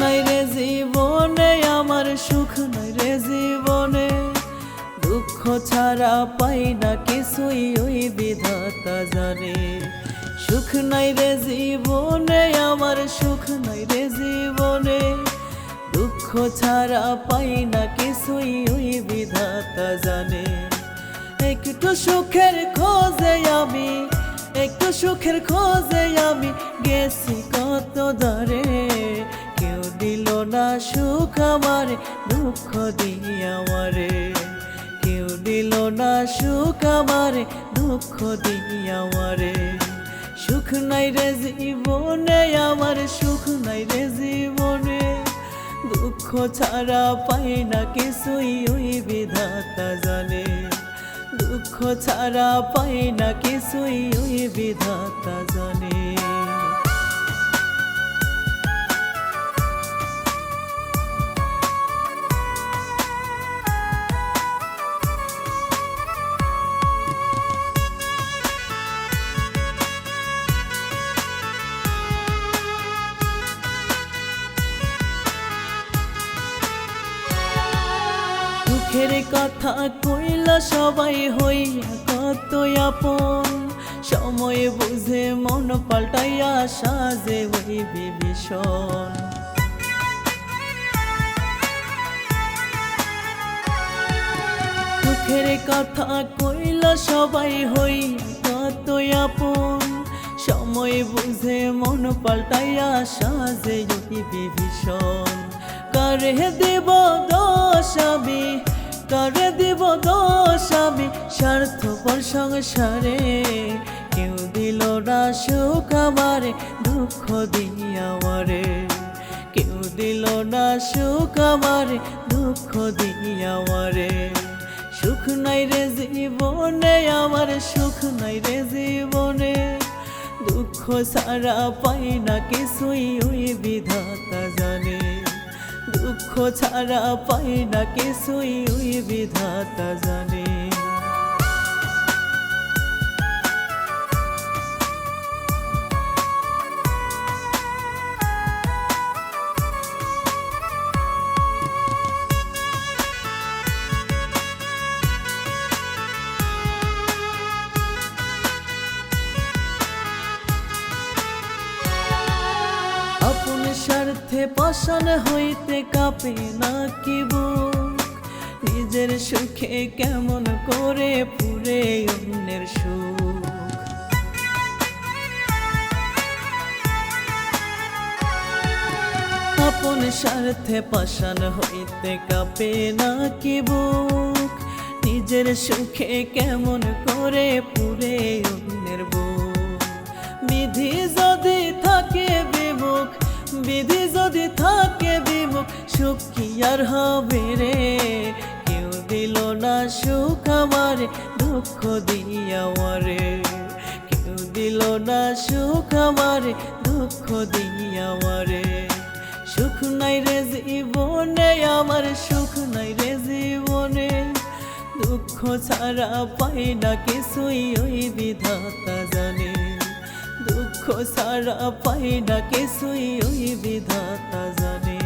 নাই রে জীবনে, আমার সুখ নাই রে জীবনে। দুঃখ ছাড়া পাই না কিছুই ওই বিধাতা জানে। সুখ নাই রে জীবনে, আমার সুখ নাই রে জীবনে। দুঃখ ছাড়া পাই না কিছুই ওই বিধাতা জানে। একটু সুখের খোঁজে আমি, একটু সুখের খোঁজে আমি গেছি কত দরে। সুখ আমার, দুঃখ দিয়ে আমারে। কেউ দিল না সুখ আমার, দুঃখ দিয়ে আমারে। সুখ নাই রে জীবনে আমার, সুখ নাই রে জীবনে। দুঃখ ছাড়া পাই না কিছুই ওই বিধাতা জানে। দুঃখ ছাড়া পাই না কিছুই ওই বিধাতা জানে। দুঃখের কথা কইলা সবাই হইয়া কত আপন। সময় বুঝে মন পাল্টাইয়া সাজে হইবে ভীষণ দুঃখের কথা কইলা সবাই হইয়া কত আপন। সময় বুঝে মন পাল্টাইয়া সাজে হইবে বিভীষণ। করে দেব দোষ আমি? করে দিব দোষ আমি স্বার্থপর সংসারে। কেউ দিল না সুখ আমারে, দুঃখ দিয়ে আমারে। কেউ দিল না সুখ আমারে, দুঃখ দিয়ে সুখ নাই রে জীবনে, আমার সুখ নাই রে জীবনে। দুঃখ সারা পাই না কিছুই ওই বিধাতা দুঃখ ছাড়া পাই না কিছুই বিধাতা জানে। স্বার্থে পাষাণ হইতে কাঁপে না কি নিজের সুখে কেমন করে পুরে অন্যের সুখ? আপন স্বার্থে পাষাণ হইতে কাঁপে না কি বুক? নিজের সুখে কেমন করে পুরে অন্যের বুক? আর হবে রে? কেউ দিল না সুখ আমার, দুঃখ দিয়া আমারে কেউ দিল না সুখ আমার, দুঃখ দিয়া আমারে সুখ নাই রে জীবনে, আমার সুখ নাই রে জীবনে। দুঃখ ছাড়া পাই না কিছুই ওই বিধাতা জানে। দুঃখ ছাড়া পাই না কিছুই ওই বিধাতা জানে।